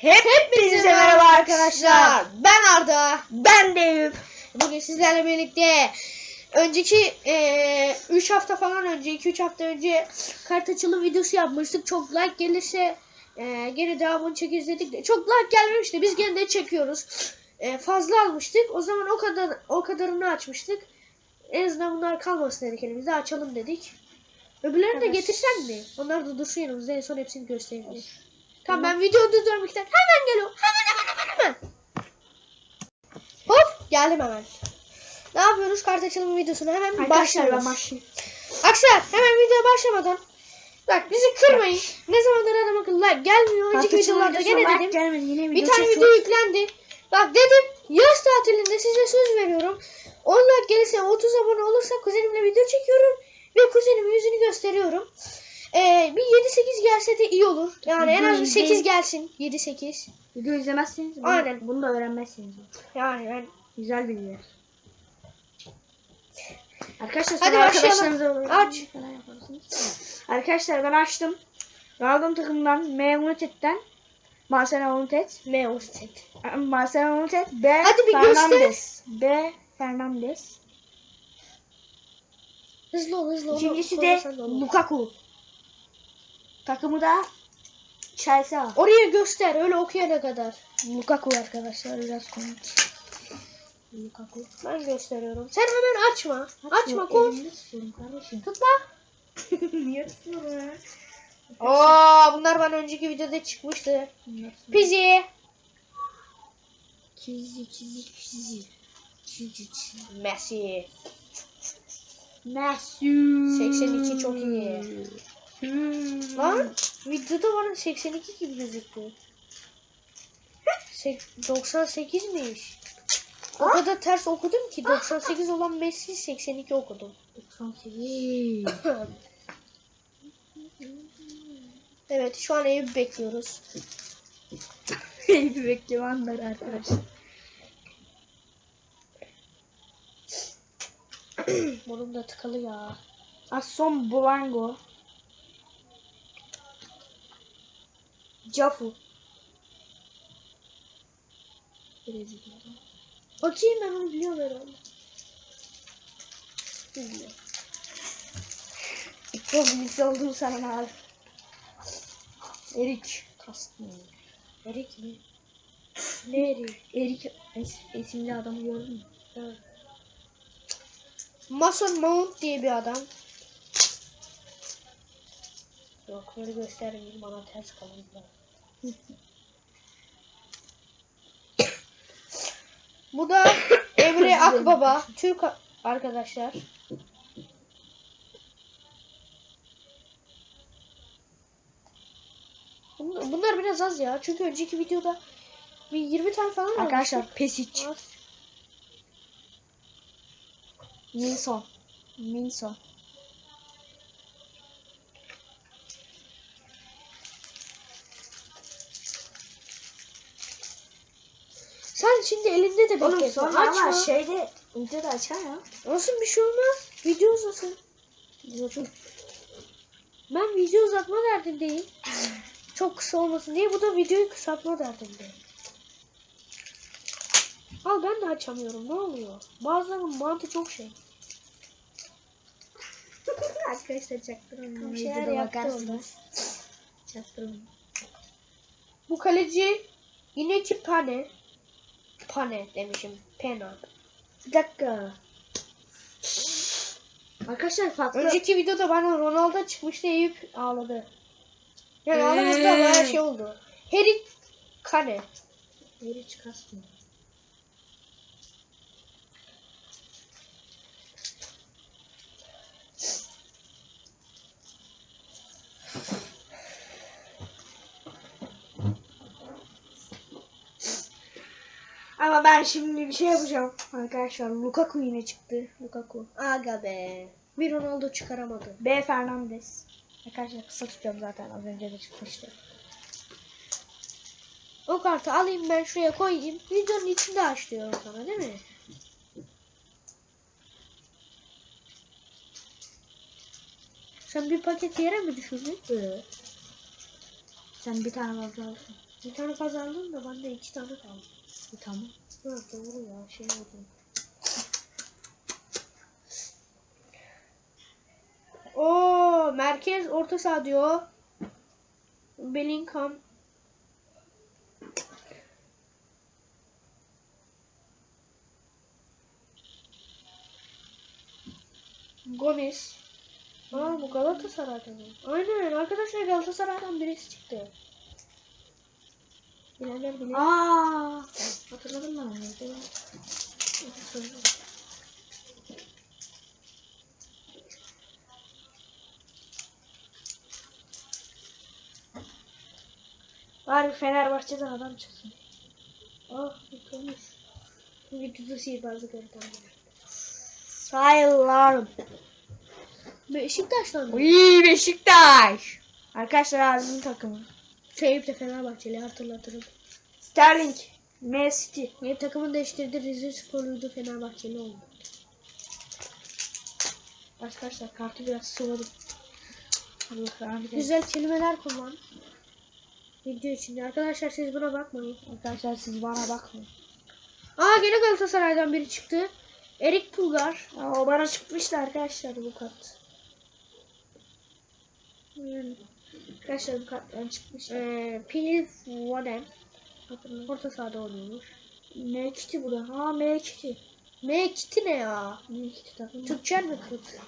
Hepinize merhaba arkadaşlar. Ben Arda. Ben de Eyüp. Bugün sizlerle birlikte önceki 3 hafta falan önce 2-3 hafta önce kart açılım videosu yapmıştık. Çok like gelirse e, gene devamını çekeriz dedik de çok like gelmemişti. Biz gene de çekiyoruz. E, fazla almıştık. O zaman o kadar o kadarını açmıştık. En azından bunlar kalmasın dedik elimizde açalım dedik. Öbürlerini de Evet. getirsem mi? Onlar da dursun yanımızda en son hepsini gösteririz. Tamam ben videoyu durduruyorum iki dakika. Hemen geliyorum. Hemen hemen hemen hemen. Hop geldim hemen. Ne yapıyoruz? Kart açılımı videosuna hemen Arkadaşlar başlıyoruz. Arkadaşlar hemen videoya başlamadan bak bizi kırmayın. Ne zamandır adam akıllı like gelmiyor. Önceki videolarda gene dedim. Gelmedi. Yine Bir video tane video yüklendi. Bak dedim yaz tatilinde size söz veriyorum. 10 like gelirse 30 abone olursa kuzenimle video çekiyorum. Ve kuzenimin yüzünü gösteriyorum. Ee, bir 7-8 gelse de iyi olur. Yani en az bir Video 8 izleyin. gelsin. 7-8. Video izlemezseniz bunu, Aynen. bunu da öğrenmezsiniz. Yani ben Güzel bilgiler. Arkadaşlar Hadi sonra başlayalım. arkadaşlarınıza Aç. Arkadaşlar ben açtım. Ronaldo takımından M United'den Marcelo United, M United. Marcelo United, B Hadi bir Fernandes. B Fernandes. Hızlı ol hızlı ol. İkincisi de. Lukaku. Takımı da Chelsea. Oraya göster öyle okuyana kadar. Lukaku arkadaşlar biraz komik. Lukaku. Ben gösteriyorum. Sen hemen açma. Açma tutuyorum kardeşim. Tutma. Niye tutuyorum ya? Oo bunlar bana önceki videoda çıkmıştı. Pizzi. Çizi çizi çizi. Çizi çizi. Messi. Messi. 82 çok iyi. Hmm. Lan videoda bana 82 gibi gözüktü. Sek- 98'miş. O kadar ters okudum ki 98 olan Messi 82 okudum. 98. Evet şu an Eyüp bekliyoruz. bir bekleme anları arkadaşlar. Bunun da tıkalı ya. Asson Blanco. Cafu. Brezilya. Bakayım ben onu biliyorum herhalde. Bilmiyorum. Çok bilgisi oldum sana abi. Erik. Kastım. Erik mi? Ne Erik? Erik es- isimli adamı gördün mü? Evet. Mason Mount diye bir adam. Yok böyle göstermeyeyim bana ters kalıntılar. Bu da Emre Akbaba. Türk arkadaşlar. Bunlar, biraz az ya. Çünkü önceki videoda bir 20 tane falan Arkadaşlar. Pesic. Minson. Minson. Sen şimdi elinde de Oğlum bekle. sonra Açma. ama şeyde videoda açar ya. Olsun bir şey olmaz. Video uzasın. Çok Ben video uzatma derdindeyim. Çok kısa olmasın diye. Bu da videoyu kısaltma derdinde. Al ben de açamıyorum. Ne oluyor? Bazılarının mantı çok şey. Arkadaşlar çaktırın. Bir şeyler yaptı orada. Çaktırın. Bu kaleci İneci Pane. Pane demişim. Pena. Bir dakika. Arkadaşlar farklı. Önceki videoda bana Ronaldo çıkmıştı Eyüp ağladı. Yani Ee. ağlamadı da bayağı şey oldu. Harry Kane. Yeri çıkarsın. Ama ben şimdi bir şey yapacağım. Arkadaşlar Lukaku yine çıktı. Lukaku. Aga be. Bir Ronaldo çıkaramadı. B Fernandes. Arkadaşlar kısa tutuyorum zaten az önce de çıkmıştı. O kartı alayım ben şuraya koyayım. Videonun içinde aç diyorum sana değil mi? Sen bir paket yere mi düşürdün? Evet. Sen bir tane fazla alsın. Bir tane fazla aldım da bende iki tane kaldı. E, tamam. Ha doğru ya şey oldu. Oo merkez orta saha diyor. Bellingham. Gomez. Aa bu Galatasaray'dan? Aynen arkadaşlar Galatasaray'dan birisi çıktı. Bilenler bilir. Aa, hatırladım ben onu. Bari Fenerbahçe'den adam çıksın. Ah yıkılmış. Videoda sihirbazlık yöntemi. Sayılarım. Beşiktaş'tan mı? Uy Beşiktaş. Arkadaşlar abinin takımı. Eyüp de Fenerbahçeli hatırlatırım. Sterling. Man City. Eyüp takımını değiştirdi. Rize Sporluydu Fenerbahçeli oldu. Arkadaşlar kartı biraz sıvadım. Allah rahmet eylesin. Güzel kelimeler kullan. Video içinde. Arkadaşlar siz buna bakmayın. Arkadaşlar siz bana bakmayın. Aa gene Galatasaray'dan biri çıktı. Erik Pulgar. Aa, o bana çıkmıştı arkadaşlar bu kart. Hmm. Arkadaşlar bu karttan çıkmıştı. Ee, Foden. Orta sahada oynuyormuş. M2 bu da. Ha M2. M2 ne ya? M2 takım. Türkçen mi kıt?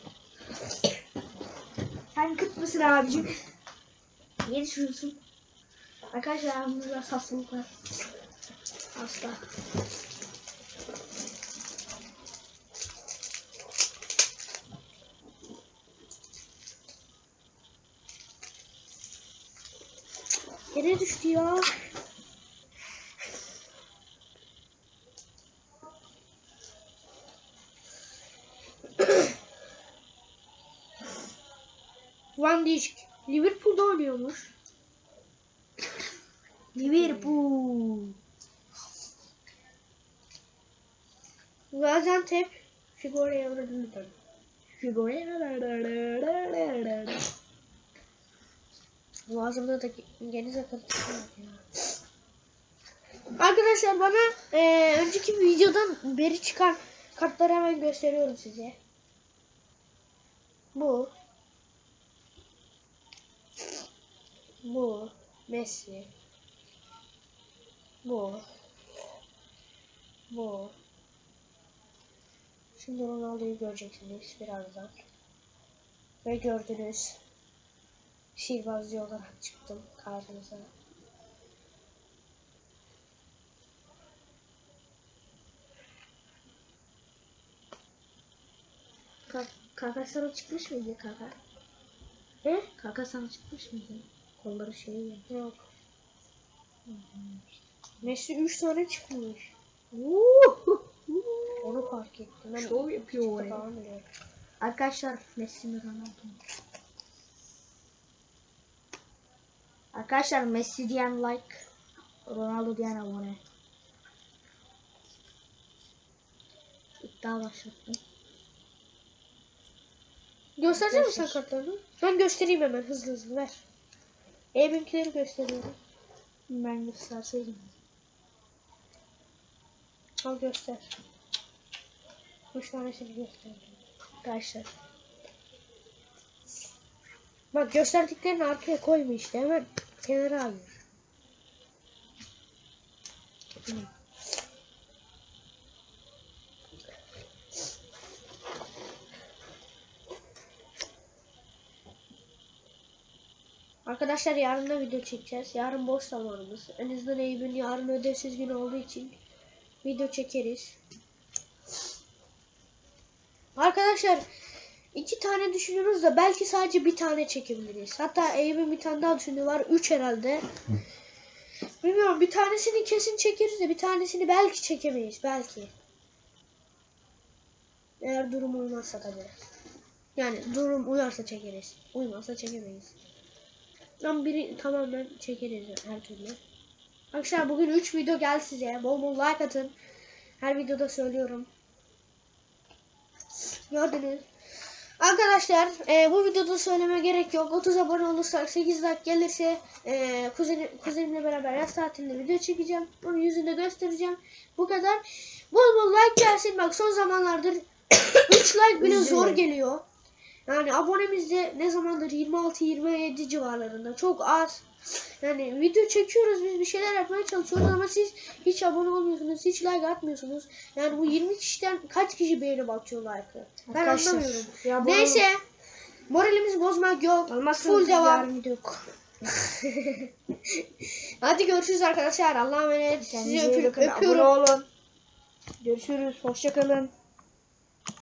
Sen kıt mısın abicim? Niye düşüyorsun? Arkadaşlar aramızda hastalık var. Hasta. Yere düştü ya. Van Dijk. Liverpool'da oynuyormuş. Liverpool. Gaziantep. Figura'ya uğradı. Boğazımda da geniz akıntısı. Arkadaşlar bana eee, önceki videodan beri çıkan kartları hemen gösteriyorum size. Bu. Bu. Messi. Bu. Bu. Şimdi Ronaldo'yu göreceksiniz birazdan. Ve gördünüz. Sihirbazcı olarak çıktım karşınıza. Ka kaka sana çıkmış mıydı kaka? Ne? Kaka sana çıkmış mıydı? Kolları şey ya. Yok. Messi 3 tane çıkmış. Onu fark ettim. Şov yapıyor oraya. Arkadaşlar Messi mi Ronaldo mu? Arkadaşlar Messi diyen like, Ronaldo diyen abone. İddia başlattım. Gösterecek misin kartlarını? Ben göstereyim hemen hızlı hızlı ver. E benimkileri gösteriyorum. Ben gösterseydim. Al göster. 3 tanesini göster. Arkadaşlar. Bak gösterdiklerini arkaya koyma işte hemen kenara ayır. Arkadaşlar yarın da video çekeceğiz. Yarın boş zamanımız. En azından Eyüp'ün yarın ödevsiz gün olduğu için video çekeriz. Arkadaşlar iki tane düşünüyoruz da belki sadece bir tane çekebiliriz. Hatta Eyüp'ün bir tane daha düşündüğü var. Üç herhalde. Bilmiyorum bir tanesini kesin çekeriz de bir tanesini belki çekemeyiz. Belki. Eğer durum uymazsa tabii. Yani durum uyarsa çekeriz. Uymazsa çekemeyiz. Ama biri tamamen çekeriz her türlü. Arkadaşlar bugün 3 video geldi size. Bol bol like atın. Her videoda söylüyorum. Gördünüz. Arkadaşlar e, bu videoda söyleme gerek yok. 30 abone olursak 8 like gelirse e, kuzenim, kuzenimle beraber yaz tatilinde video çekeceğim. Onun yüzünde göstereceğim. Bu kadar. Bol bol like gelsin. Bak son zamanlardır 3 like bile zor geliyor. Yani abonemiz de ne zamandır 26-27 civarlarında. Çok az. Yani video çekiyoruz biz bir şeyler yapmaya çalışıyoruz ama siz hiç abone olmuyorsunuz, hiç like atmıyorsunuz. Yani bu 20 kişiden kaç kişi beğeni bakıyor like'ı? Ben Arkadaşlar, anlamıyorum. ya bu- Neyse. Moralimizi bozmak yok. Olmazsanız Full devam. yok. Hadi görüşürüz arkadaşlar. Allah'a emanet. Sizi öpü-. Abone öpüyorum. olun. Görüşürüz. Hoşçakalın.